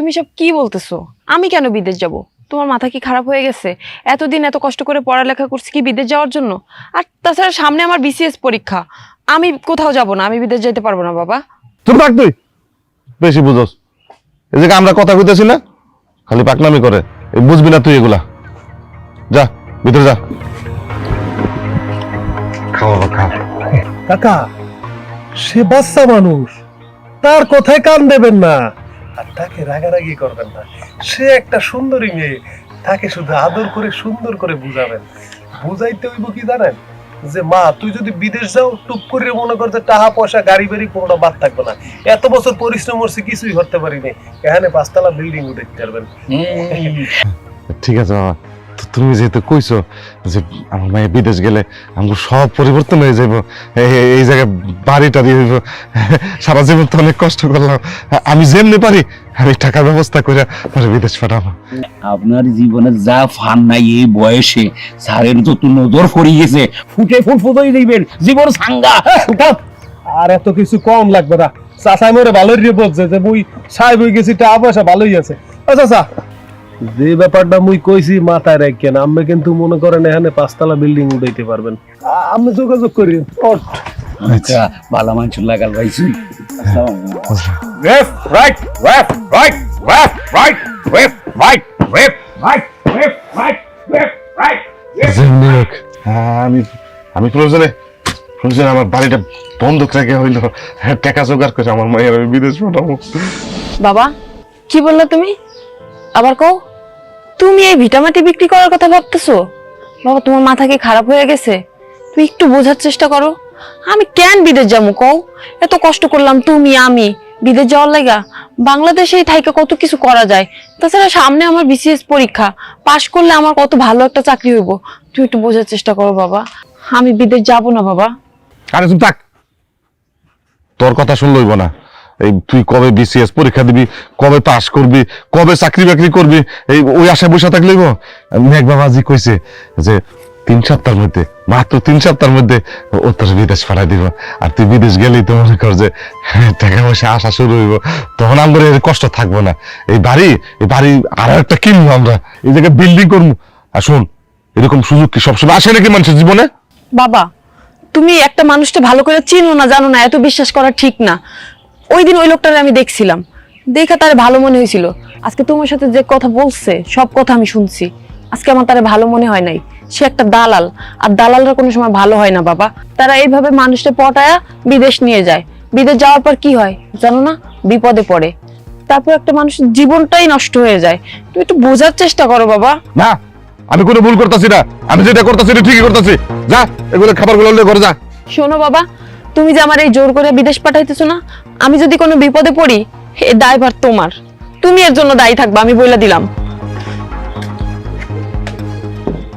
তুমি সব কি বলতেছো? আমি কেন বিদেশ যাব? তোমার মাথা কি খারাপ হয়ে গেছে? এতদিন এত কষ্ট করে পড়ালেখা করছি কি বিদেশ যাওয়ার জন্য? আর তাছাড়া সামনে আমার বিসিএস পরীক্ষা। আমি কোথাও যাব না আমি বিদেশ যেতে পারব না বাবা। চুপ থাক তুই। বেশি বুঝোস। এই যে আমরা কথা কইতেছি না খালি পাকনামি করে। এই বুঝবি না তুই এগুলা। যা ভিতরে যা। খাওয়া খা কাকা সে বাচ্চা মানুষ। তার কথায় কান দেবেন না। আর তাকে রাগারাগি করবেন না। সে একটা সুন্দরী মেয়ে তাকে শুধু আদর করে সুন্দর করে বুঝাবেন। বুঝাইতে হইব কি জানেন? যে মা তুই যদি বিদেশ যাও টুপ করে মনে কর যে টাকা পয়সা গাড়ি বাড়ি কোনোটা বাদ থাকবে না। এত বছর পরিশ্রম করছে কিছুই করতে পারিনি। এখানে পাঁচতলা বিল্ডিং উঠে পারবেন। ঠিক আছে বাবা তুমি যেহেতু কইছো যে আমার মায়ে বিদেশ গেলে আমার সব পরিবর্তন হয়ে যাইব এই- জায়গায় বাড়ি টাড়ি হইব। সারা জীবন তো অনেক কষ্ট করলাম। আমি যেমনি পারি আমি টাকার ব্যবস্থা করে পরে বিদেশ পাঠাবো। আপনার জীবনে যা ফান নাই এই বয়সে স্যারের তো তো নজর পড়ে গেছে। ফুটে ফুট ফুটোই দিবেন জীবন সাঙ্গা। আর এত কিছু কম লাগবে না। চাষাই মোরে ভালোই রে বলছে যে মুই সাহেব হয়ে গেছি টাকা পয়সা ভালোই আছে। আচ্ছা আচ্ছা যে ব্যাপারটা মুই কইছি মাথায় রাখেন আমি কিন্তু মনে করেন এখানে পাঁচতলা বিল্ডিং উঠাইতে পারবেন। আমি যোগাযোগ করি আচ্ছা ভালো মানুষ লাগাল হ্যাঁ, আমি আমি প্রয়োজনে প্রয়োজনে আমার বাড়িটা বন্ধক রেখে হইল। হ্যাঁ, টাকা জোগাড় করে আমার মায়ের বিদেশ পাঠাবো। বাবা কি বললা তুমি? আবার কও? তুমি এই ভিটামাটি বিক্রি করার কথা ভাবতেছো? বাবা, তোমার মাথা কি খারাপ হয়ে গেছে? তুমি একটু বোঝার চেষ্টা করো। আমি কেন বিদেশ যাব কও? এত কষ্ট করলাম তুমি, আমি। বিদেশ যাওয়ার লাগা বাংলাদেশেই থাইকে কত কিছু করা যায়। তাছাড়া সামনে আমার বিসিএস পরীক্ষা। পাশ করলে আমার কত ভালো একটা চাকরি হইব। তুই একটু বোঝার চেষ্টা করো বাবা। আমি বিদেশ যাব না বাবা। আরে চুপ থাক। তোর কথা শুনলইব না। এই তুই কবে বিসিএস পরীক্ষা দিবি? কবে পাস করবি? কবে চাকরি বাকরি করবি? এই ওই আশায় বসে থাকলেইব মেঘ বাবাজি কইছে যে তিন সপ্তাহের মধ্যে মাত্র তিন সপ্তাহের মধ্যে ও তোর বিদেশ পাঠাই দিব। আর তুই বিদেশ গেলেই তো মনে কর যে হ্যাঁ, টাকা পয়সা আসা শুরু হইব। তখন আমাদের এর কষ্ট থাকব না। এই বাড়ি এই বাড়ি আরও একটা কিনবো আমরা। এই জায়গায় বিল্ডিং করব। আর শোন এরকম সুযোগ কি সবসময় আসে নাকি মানুষের জীবনে? বাবা তুমি একটা মানুষটা ভালো করে চিনো না জানো না এত বিশ্বাস করা ঠিক না। ওই দিন ওই লোকটারে আমি দেখছিলাম। দেখে তার ভালো মনে হয়েছিল। আজকে তোমার সাথে যে কথা বলছে সব কথা আমি শুনছি। আজকে আমার তারে ভালো মনে হয় নাই। সে একটা দালাল। আর দালালরা কোনো সময় ভালো হয় না বাবা। তারা এইভাবে মানুষটা পটায়া বিদেশ নিয়ে যায়। বিদেশ যাওয়ার পর কি হয়? জানো না? বিপদে পড়ে। তারপর একটা মানুষের জীবনটাই নষ্ট হয়ে যায়। তুমি একটু বোঝার চেষ্টা করো বাবা। না আমি কোনো ভুল করতেছি না। আমি যেটা করতেছি ঠিকই করতেছি। যা এগুলো খাবারগুলো ঘরে যা। শোনো বাবা। তুমি যে আমার এই জোর করে বিদেশ পাঠাইতেছো না, আমি যদি কোনো বিপদে পড়ি, এ দায়ভার তোমার। তুমি এর জন্য দায়ী থাকবা, আমি বইলা দিলাম।